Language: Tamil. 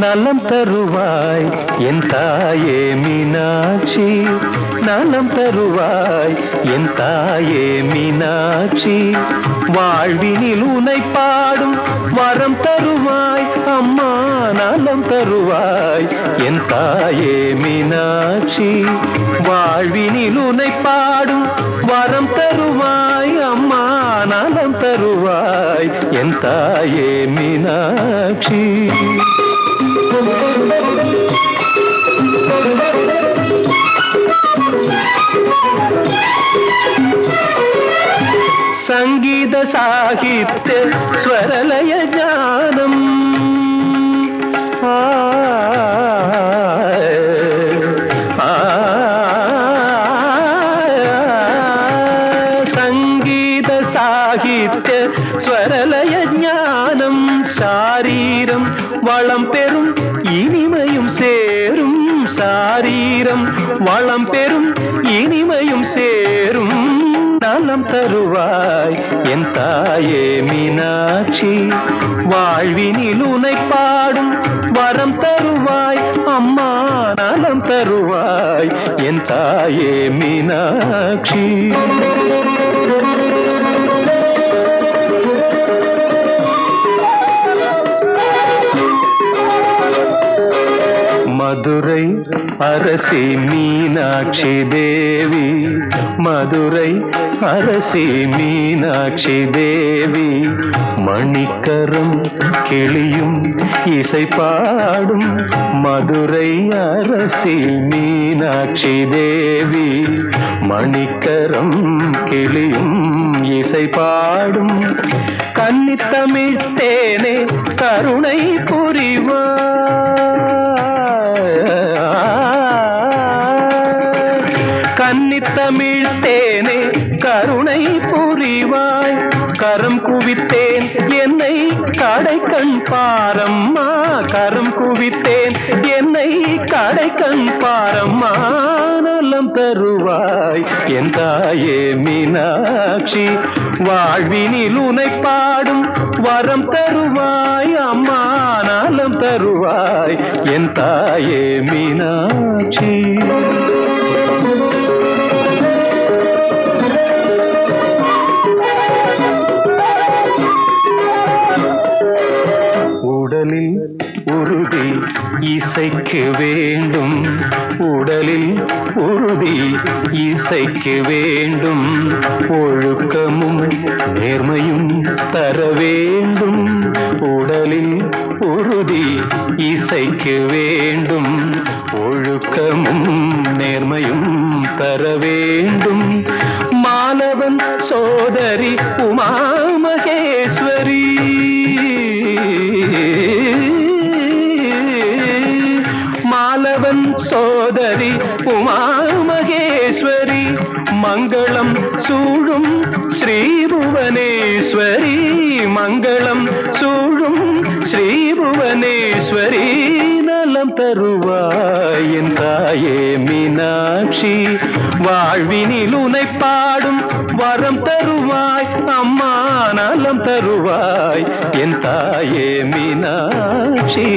நலம் தருவாய். என் தாயே மீனாட்சி நலம் தருவாய். என் தாயே மீனாட்சி வாழ்வினில் உனை பாடும் வரம் தருவாய். அம்மா நலம் தருவாய். என் தாயே மீனாட்சி வாழ்வினில் உனை பாடும் வரம் தருவாய். அம்மா நலம் தருவாய். என் தாயே மீனாட்சி. சங்கீத சாகித்ய ஸ்வரலய ஜானம் சங்கீத சாகித்ய ஸ்வரலய ஜானம் சாரீரம் வளம் பெறும் இனிமையும் சேரும். சாரீரம் வளம் பெறும் இனிமையும் சேரும் நலம் தருவாய். என் தாயே மீனாட்சி வாழ்வினில் உனை பாடும் வரம் தருவாய். அம்மா நலம் தருவாய். என் தாயே மீனாட்சி. மதுரை அரசி மீனாட்சி தேவி. மதுரை அரசி மீனாட்சி தேவி. மணிக்கரம் கிளியும் இசை பாடும் மதுரை அரசி மீனாட்சி தேவி. மணிக்கரம் கிளியும் இசை பாடும் கன்னித்தமிழ் கருணை புரிவாய் கன்னித்தமிழ் தேனே கருணை புரிவாய். கரம் குவித்தேன் என்னை கடை கண் பாரம்மா. கரம் குவித்தேன் என்னை கடை கண் பாரம்மா. நலம் தருவாய் என் தாயே மீனாட்சி. வாழ்வினில் உனை பாடும் வரம் தருவாய் அம்மா. நலம் தருவாய் என் தாயே மீனாட்சி. இசைக்கு வேண்டும். உடலில் உறுதி இசைக்கு வேண்டும். ஒழுக்கமும் நேர்மையும் தர வேண்டும். உடலில் உறுதி இசைக்கு வேண்டும். சகோதரி உமா மகேஸ்வரி மங்களம் சூழும் ஸ்ரீபுவனேஸ்வரி மங்களம் சூழும் ஸ்ரீபுவனேஸ்வரி நலம் தருவாய் என் தாயே மீனாட்சி. வாழ்வினில் உனை பாடும் வரம் தருவாய் அம்மா நலம் தருவாய் என் தாயே மீனாட்சி.